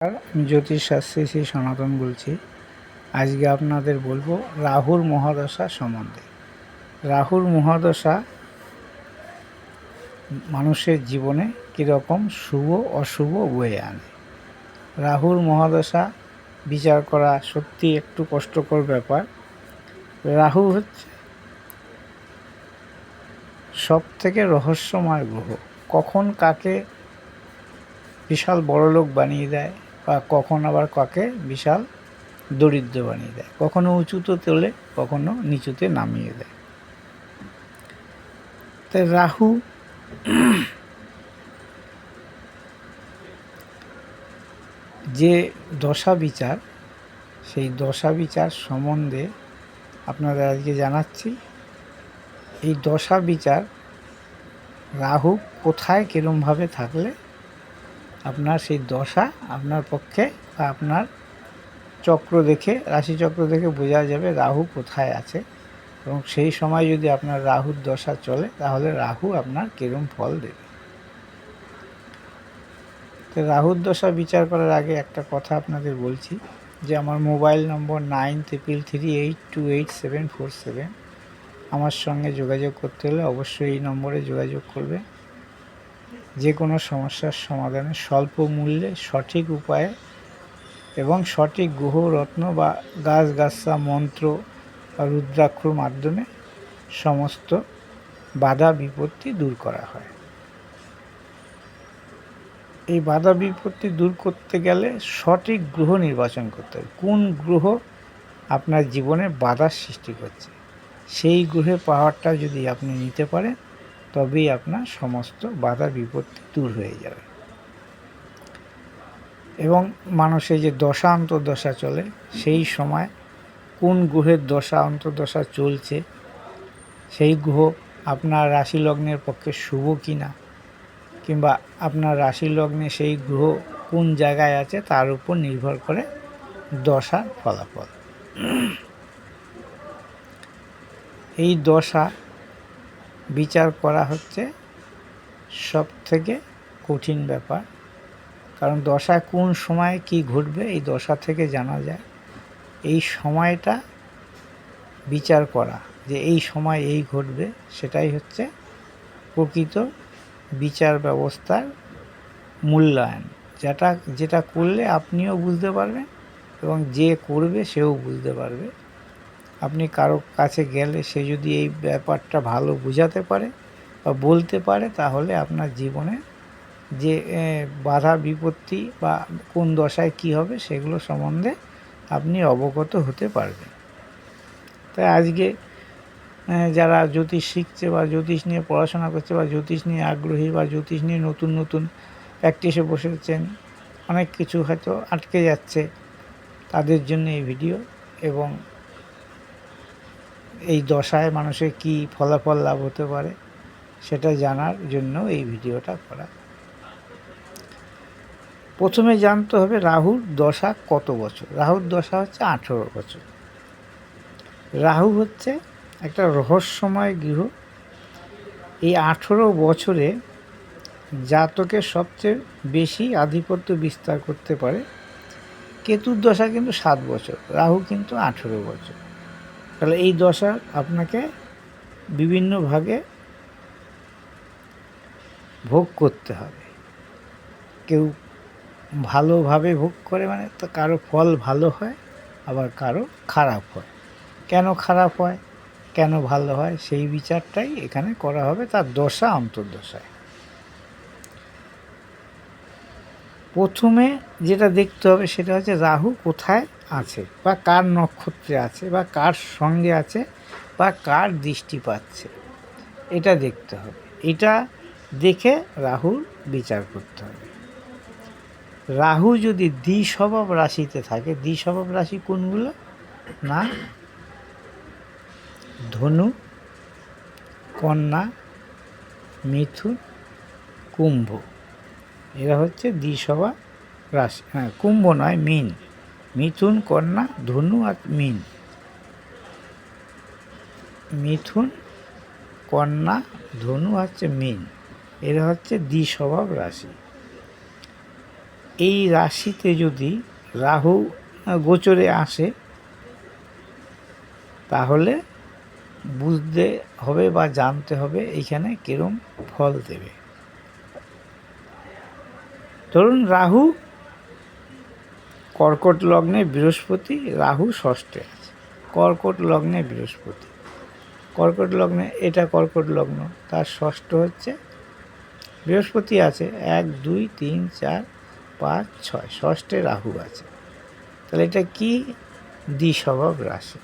আমি জ্যোতিষশাস্ত্রী শ্রী সনাতন বলছি। আজকে আপনাদের বলব রাহুর মহাদশা সম্বন্ধে। রাহুর মহাদশা মানুষের জীবনে কীরকম শুভ, অশুভ বয়ে আনে। রাহুর মহাদশা বিচার করা সত্যি একটু কষ্টকর ব্যাপার। রাহু হচ্ছে সব থেকে রহস্যময় গ্রহ। কখন কাকে বিশাল বড়লোক বানিয়ে দেয় বা কখন আবার কাকে বিশাল দরিদ্র বানিয়ে দেয়। কখনো উঁচুতে তোলে, কখনো নিচুতে নামিয়ে দেয়। তাই রাহু যে দশা বিচার, সেই দশা বিচার সম্বন্ধে আপনাদের আজকে জানাচ্ছি। এই দশা বিচার রাহু কোথায় কীরমভাবে থাকলে আপনার সেই দশা আপনার পক্ষে বা আপনার চক্র দেখে, রাশিচক্র দেখে বোঝা যাবে রাহু কোথায় আছে। এবং সেই সময় যদি আপনার রাহুর দশা চলে, তাহলে রাহু আপনার কিরম ফল দেবে। তো রাহুর দশা বিচার করার আগে একটা কথা আপনাদের বলছি, যে আমার mobile number nine triple three eight two eight seven four seven. আমার সঙ্গে যোগাযোগ করতে হলে অবশ্যই এই নম্বরে যোগাযোগ করবে। যে কোনো সমস্যার সমাধানে স্বল্প মূল্যে সঠিক উপায়ে এবং সঠিক গ্রহ রত্ন বা গাছ গাছা মন্ত্র বা রুদ্রাক্ষর মাধ্যমে সমস্ত বাধা বিপত্তি দূর করা হয়। এই বাধা বিপত্তি দূর করতে গেলে সঠিক গ্রহ নির্বাচন করতে হবে। কোন গ্রহ আপনার জীবনে বাধার সৃষ্টি করছে? সেই গ্রহের পাওয়ারটা যদি আপনি নিতে পারেন তবেই আপনার সমস্ত বাধা বিপত্তি দূর হয়ে যাবে। এবং মানুষের যে দশা অন্তর্দশা চলে, সেই সময় কোন গ্রহের দশা অন্তর্দশা চলছে, সেই গ্রহ আপনার রাশি লগ্নের পক্ষে শুভ কি না কিংবা আপনার রাশি লগ্নে সেই গ্রহ কোন জায়গায় আছে, তার উপর নির্ভর করে দশার ফলাফল। এই দশা বিচার করা হচ্ছে সব থেকে কঠিন ব্যাপার। কারণ দশা কোন সময়ে কি ঘটবে, এই দশা থেকে জানা যায়। এই সময়টা বিচার করা, যে এই সময় এই ঘটবে, সেটাই হচ্ছে প্রকৃত বিচার ব্যবস্থার মূল্যায়ন। যেটা যেটা করলে আপনিও বুঝতে পারবেন এবং যে করবে সেও বুঝতে পারবে। আপনি কারও কাছে গেলে সে যদি এই ব্যাপারটা ভালো বোঝাতে পারে বা বলতে পারে, তাহলে আপনার জীবনে যে বাধা বিপত্তি বা কোন দশায় কী হবে সেগুলো সম্বন্ধে আপনি অবগত হতে পারবেন। তাই আজকে যারা জ্যোতিষ শিখছে বা জ্যোতিষ নিয়ে পড়াশোনা করছে বা জ্যোতিষ নিয়ে আগ্রহী বা জ্যোতিষ নিয়ে নতুন নতুন প্র্যাকটিসে বসেছেন, অনেক কিছু হয়তো আটকে যাচ্ছে তাদের জন্য এই ভিডিও এবং এই দশায় মানুষের কি ফলাফল লাভ হতে পারে সেটা জানার জন্য এই ভিডিওটা করা। প্রথমে জানতে হবে রাহুর দশা কত বছর? রাহুর দশা হচ্ছে আঠেরো বছর। রাহু হচ্ছে একটা রহস্যময় গৃহ এই আঠেরো বছরে জাতকের সবচেয়ে বেশি আধিপত্য বিস্তার করতে পারে কেতুর দশা কিন্তু সাত বছর, রাহু কিন্তু আঠেরো বছর। তাহলে এই দশা আপনাকে বিভিন্ন ভাগে ভোগ করতে হবে। কেউ ভালোভাবে ভোগ করে মানে তো কারও ফল ভালো হয়, আবার কারও খারাপ হয়। কেন খারাপ হয়, কেন ভালো হয়, সেই বিচারটাই এখানে করা হবে, তার দশা, অন্তর্দশায়। প্রথমে যেটা দেখতে হবে সেটা হচ্ছে রাহু কোথায় আছে, বা কার নক্ষত্রে আছে, বা কার সঙ্গে আছে, বা কার দৃষ্টি পাচ্ছে। এটা দেখতে হবে। এটা দেখে রাহুর বিচার করতে হবে। রাহু যদি দ্বিস্বভাব রাশিতে থাকে, দ্বিস্বভাব রাশি কোনগুলো? না, ধনু, কন্যা, মিথুন, কুম্ভ। এরা হচ্ছে দ্বিসভা রাশি। হ্যাঁ কুম্ভ নয়, মিন। মিথুন, কন্যা, ধনু আর মিন। মিথুন, কন্যা, ধনু হচ্ছে মিন। এরা হচ্ছে দ্বিস্বভাব রাশি। এই রাশিতে যদি রাহু গোচরে আসে, তাহলে বুঝতে হবে বা জানতে হবে এইখানে কিরম ফল দেবে। ধরুন রাহু, কর্কট লগ্নে বৃহস্পতি, রাহু ষষ্ঠে আছে। কর্কট লগ্নে বৃহস্পতি। কর্কট লগ্নে, এটা কর্কট লগ্ন, তার ষষ্ঠ হচ্ছে বৃহস্পতি আছে। এক, দুই, তিন, চার, পাঁচ, ছয়, ষষ্ঠে রাহু আছে। তাহলে এটা কি দ্বিস্বভাব রাশি?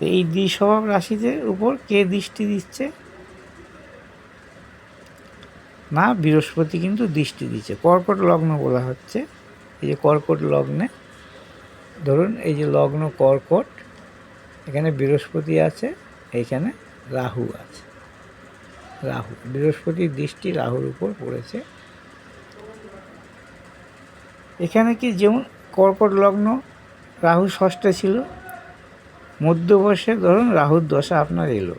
এই দ্বিস্বভাব রাশিদের উপর কে দৃষ্টি দিচ্ছে? না, বৃহস্পতি কিন্তু দৃষ্টি দিচ্ছে। কর্কট লগ্ন বলা হচ্ছে। এই যে কর্কট লগ্নে, ধরুন এই যে লগ্ন কর্কট, এখানে বৃহস্পতি আছে, এইখানে রাহু আছে। রাহু বৃহস্পতির দৃষ্টি রাহুর উপর পড়েছে। এখানে কি যেমন কর্কট লগ্ন, রাহু ষষ্ঠে ছিল, মধ্যবর্ষে ধরুন রাহুর দশা আপনার এলো।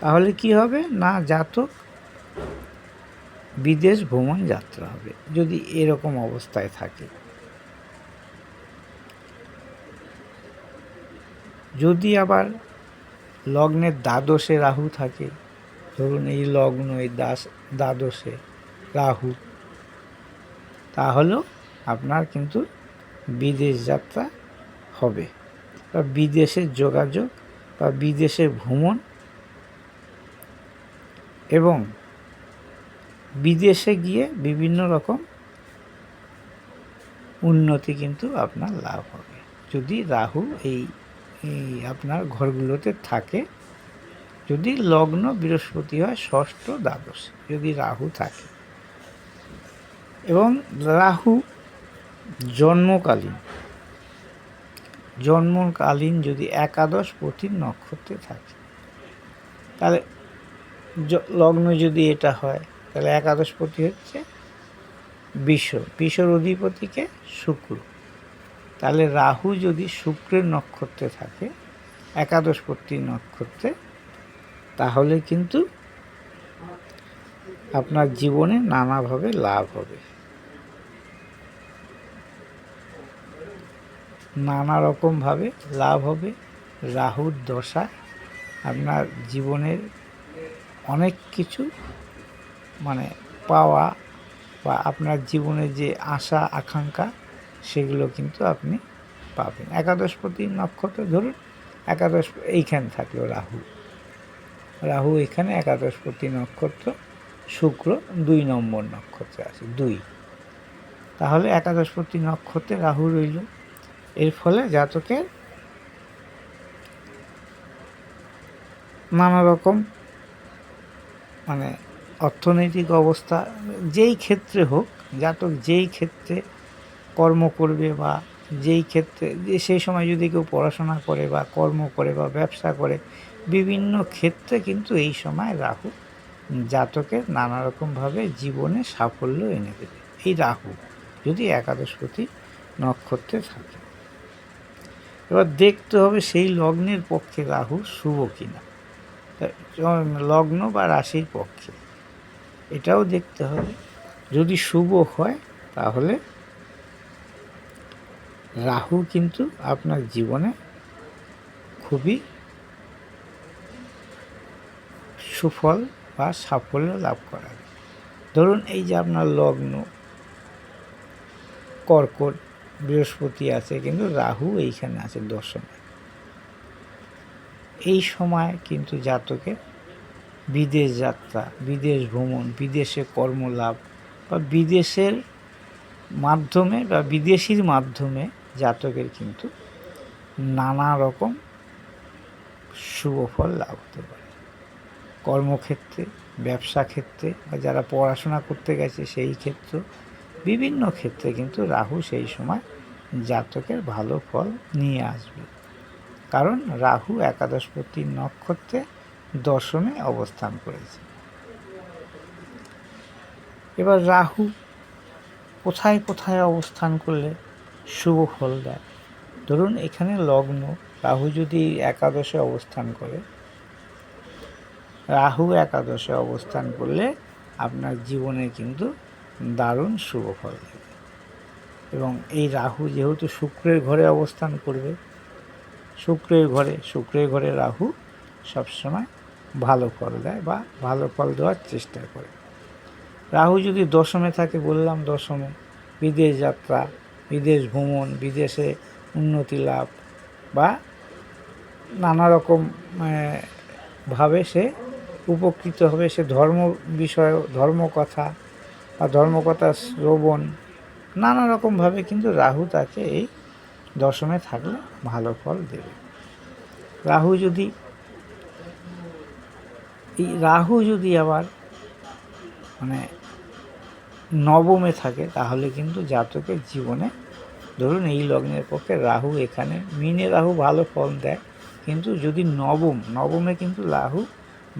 তাহলে কি হবে? না, জাতক বিদেশ ভ্রমণ যাত্রা হবে, যদি এরকম অবস্থায় থাকে। যদি আবার লগ্নের দ্বাদশে রাহু থাকে, ধরুন এই লগ্ন, এই দাস, দ্বাদশে রাহু, তাহলেও আপনার কিন্তু বিদেশ যাত্রা হবে। বা বিদেশের যোগাযোগ বা বিদেশের ভ্রমণ এবং বিদেশে গিয়ে বিভিন্ন রকম উন্নতি কিন্তু আপনার লাভ হবে। যদি রাহু এই আপনার ঘরগুলোতে থাকে, যদি লগ্ন বৃহস্পতি হয়, ষষ্ঠ দ্বাদশ, যদি রাহু থাকে। এবং রাহু জন্মকালীন জন্মকালীন যদি একাদশ প্রতি নক্ষত্রে থাকে, তাহলে লগ্ন যদি এটা হয় তাহলে একাদশপতি হচ্ছে বিশ্ব বিশ্বর অধিপতিকে শুক্র। তাহলে রাহু যদি শুক্রের নক্ষত্রে থাকে একাদশপতি নক্ষত্রে, তাহলে কিন্তু আপনার জীবনে নানাভাবে লাভ হবে। নানা রকমভাবে লাভ হবে। রাহুর দশা আপনার জীবনের অনেক কিছু মানে পাওয়া বা আপনার জীবনের যে আশা, আকাঙ্ক্ষা, সেগুলো কিন্তু আপনি পাবেন। একাদশপতি নক্ষত্র ধরুন, একাদশ এইখানে থাকল রাহু। রাহু এখানে, একাদশপতি নক্ষত্র, শুক্র দুই নম্বর নক্ষত্রে আছে, দুই। তাহলে একাদশপতি নক্ষত্রে রাহু রইল। এর ফলে জাতকের নানা রকম মানে অর্থনৈতিক অবস্থা যেই ক্ষেত্রে হোক, জাতক যেই ক্ষেত্রে কর্ম করবে বা যেই ক্ষেত্রে, যে সেই সময় যদি কেউ পড়াশোনা করে বা কর্ম করে বা ব্যবসা করে, বিভিন্ন ক্ষেত্রে কিন্তু এই সময় রাহু জাতকের নানা রকমভাবে জীবনে সাফল্য এনে দেবে। এই রাহু যদি একাদশপতি নক্ষত্রে থাকে। এবার দেখতে হবে সেই লগ্নের পক্ষে রাহু শুভ কিনা। লগ্ন বা রাশির পক্ষে। এটাও দেখতে হবে। যদি শুভ হয়, তাহলে রাহু কিন্তু আপনার জীবনে খুবই সুফল বা সাফল্য লাভ করাবে। ধরুন এই যে আপনার লগ্ন, কর্কট, বৃহস্পতি আছে, কিন্তু রাহু এইখানে আছে দশমে। এই সময় কিন্তু জাতকের বিদেশ যাত্রা, বিদেশ ভ্রমণ, বিদেশে কর্মলাভ বা বিদেশের মাধ্যমে বা বিদেশির মাধ্যমে জাতকের কিন্তু নানা রকম শুভফল লাভ হতে পারে। কর্মক্ষেত্রে, ব্যবসা ক্ষেত্রে বা যারা পড়াশোনা করতে গেছে সেই ক্ষেত্র, বিভিন্ন ক্ষেত্রে কিন্তু রাহু সেই সময় জাতকের ভালো ফল নিয়ে আসবে। কারণ রাহু একাদশপতি নক্ষত্রে দশমে অবস্থান করেছে। এবার রাহু কোথায় কোথায় অবস্থান করলে শুভ ফল দেয়? ধরুন এখানে লগ্ন, রাহু যদি একাদশে অবস্থান করে, রাহু একাদশে অবস্থান করলে আপনার জীবনে কিন্তু দারুণ শুভ ফল দেবে। এবং এই রাহু যেহেতু শুক্রের ঘরে অবস্থান করবে, শুক্রের ঘরে শুক্রের ঘরে রাহু সবসময় ভালো ফল দেয় বা ভালো ফল দেওয়ার চেষ্টা করে। রাহু যদি দশমে থাকে, বললাম দশমে, বিদেশ যাত্রা, বিদেশ ভ্রমণ, বিদেশে উন্নতি লাভ বা নানা রকম ভাবে সে উপকৃত হবে। সে ধর্ম বিষয়, ধর্মকথা বা ধর্মকথা শ্রবণ নানা রকমভাবে কিন্তু রাহু তাকে এই দশমে থাকলে ভালো ফল দেবে। রাহু যদি এই রাহু যদি আবার মানে নবমে থাকে, তাহলে কিন্তু জাতকের জীবনে ধরুন এই লগ্নের পক্ষে রাহু এখানে, মিনে রাহু ভালো ফল দেয়, কিন্তু যদি নবম, নবমে কিন্তু রাহু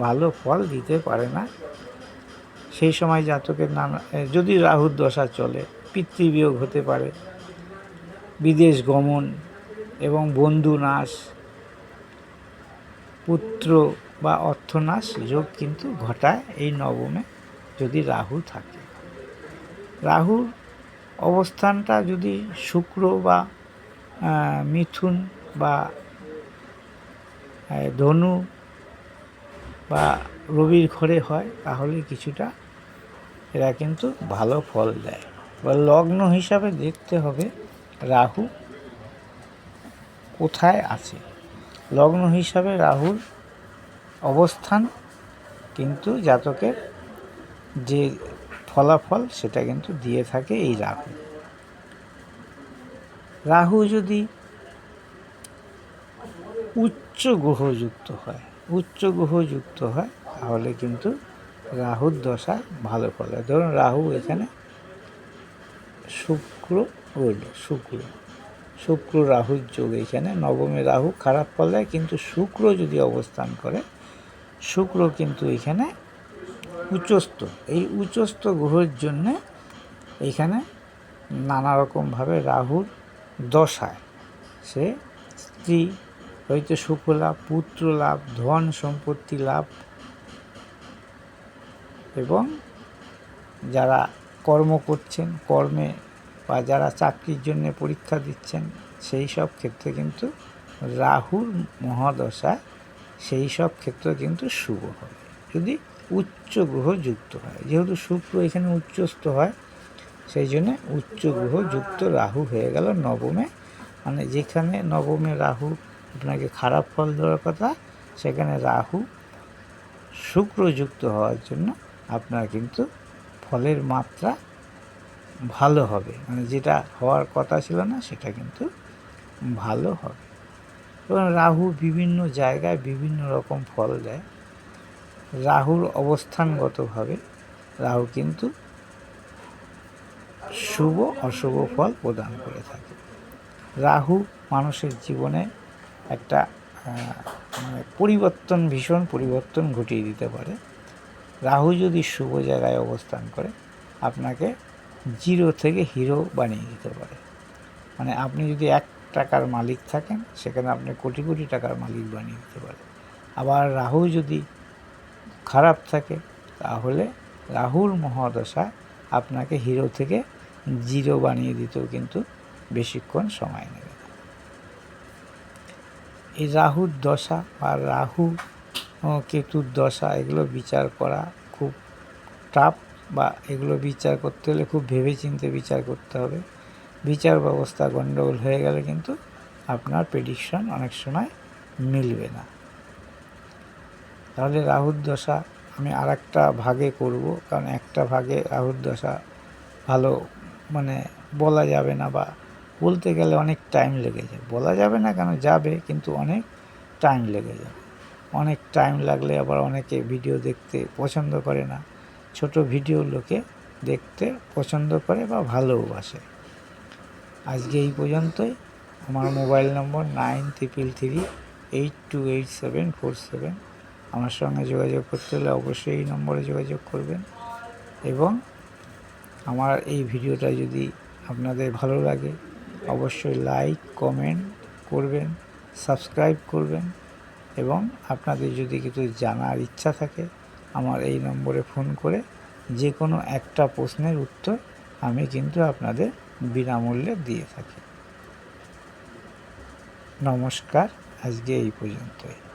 ভালো ফল দিতে পারে না। সেই সময় জাতকের নাম যদি রাহুর দশা চলে, পিতৃবিয়োগ হতে পারে, বিদেশ গমন এবং বন্ধু নাশ, পুত্র বা অর্থনাশ যোগ কিন্তু ঘটায় এই নবমে যদি রাহু থাকে। রাহুর অবস্থানটা যদি শুক্র বা মিথুন বা ধনু বা রবির ঘরে হয়, তাহলে কিছুটা এরা কিন্তু ভালো ফল দেয়। বা লগ্ন হিসাবে দেখতে হবে রাহু কোথায় আছে। লগ্ন হিসাবে রাহুর অবস্থান, কিন্তু জাতকের যে ফলাফল সেটা কিন্তু দিয়ে থাকে এই রাহু। রাহু যদি উচ্চ গ্রহযুক্ত হয়, উচ্চ গ্রহযুক্ত হয়, তাহলে কিন্তু রাহুর দশা ভালো ফল ধরুন রাহু এখানে শুক্র রইল শুক্র। শুক্র রাহুর যোগ এখানে, নবমে রাহু খারাপ ফল কিন্তু শুক্র যদি অবস্থান করে শুক্র কিন্তু এখানে উচ্চস্থ। এই উচ্চস্থ গ্রহের জন্যে এখানে নানা রকমভাবে রাহুর দশায় সে স্ত্রী, হয়তো সুখ লাভ, পুত্র লাভ, ধন সম্পত্তি লাভ এবং যারা কর্ম করছেন, কর্মে বা যারা চাকরির জন্য পরীক্ষা দিচ্ছেন, সেই সব ক্ষেত্রে কিন্তু রাহুর মহাদশায় সেই সব ক্ষেত্রে কিন্তু শুভ হবে যদি উচ্চ গ্রহ যুক্ত হয়, যেহেতু শুক্র এখানে উচ্চস্থ হয়, সেই জন্য উচ্চ গ্রহ যুক্ত রাহু হয়ে গেল নবমে। মানে যেখানে নবমে রাহু আপনাকে খারাপ ফল দেওয়ার কথা, সেখানে রাহু শুক্রযুক্ত হওয়ার জন্য আপনার কিন্তু ফলের মাত্রা ভালো হবে। মানে যেটা হওয়ার কথা ছিল না, সেটা কিন্তু ভালো হবে। এবং রাহু বিভিন্ন জায়গায় বিভিন্ন রকম ফল দেয়। রাহুর অবস্থানগতভাবে রাহু কিন্তু শুভ, অশুভ ফল প্রদান করে থাকে। রাহু মানুষের জীবনে একটা মানে পরিবর্তন, ভীষণ পরিবর্তন ঘটিয়ে দিতে পারে। রাহু যদি শুভ জায়গায় অবস্থান করে, আপনাকে জিরো থেকে হিরো বানিয়ে দিতে পারে। মানে আপনি যদি এক টাকার মালিক থাকেন, সেখানে আপনি কোটি কোটি টাকার মালিক বানিয়ে দিতে পারে আবার রাহু যদি খারাপ থাকে, তাহলে রাহুর মহাদশা আপনাকে হিরো থেকে জিরো বানিয়ে দিতেও কিন্তু বেশিক্ষণ সময় নেবে না। এই রাহুর দশা বা রাহু কেতুর দশা, এগুলো বিচার করা খুব টাফ বা এগুলো বিচার করতে হলে খুব ভেবেচিন্তে বিচার করতে হবে। বিচার ব্যবস্থা গণ্ডগোল হয়ে গেলে কিন্তু আপনার প্রেডিকশন অনেক সময় মিলবে না। তাহলে রাহুর দশা আমি আর একটা ভাগে করব, কারণ একটা ভাগে রাহুর দশা ভালো মানে বলা যাবে না বা বলতে গেলে অনেক টাইম লেগে যাবে বলা যাবে না কেন, যাবে, কিন্তু অনেক টাইম লেগে যাবে অনেক টাইম লাগলে আবার অনেকে ভিডিও দেখতে পছন্দ করে না। ছোট ভিডিও লোকে দেখতে পছন্দ করে বা ভালোবাসে আজকে এই পর্যন্তই। আমার mobile number nine triple three eight two eight seven four seven. আমার সঙ্গে যোগাযোগ করতে হলে অবশ্যই এই নম্বরে যোগাযোগ করবেন। এবং আমার এই ভিডিওটা যদি আপনাদের ভালো লাগে, অবশ্যই লাইক, কমেন্ট করবেন, সাবস্ক্রাইব করবেন। এবং আপনাদের যদি কিছু জানার ইচ্ছা থাকে, আমার এই নম্বরে ফোন করে যে কোনো একটা প্রশ্নের উত্তর আমি কিন্তু আপনাদের বিনামূল্যে দিয়ে থাকি। নমস্কার আজকে এই পর্যন্তই।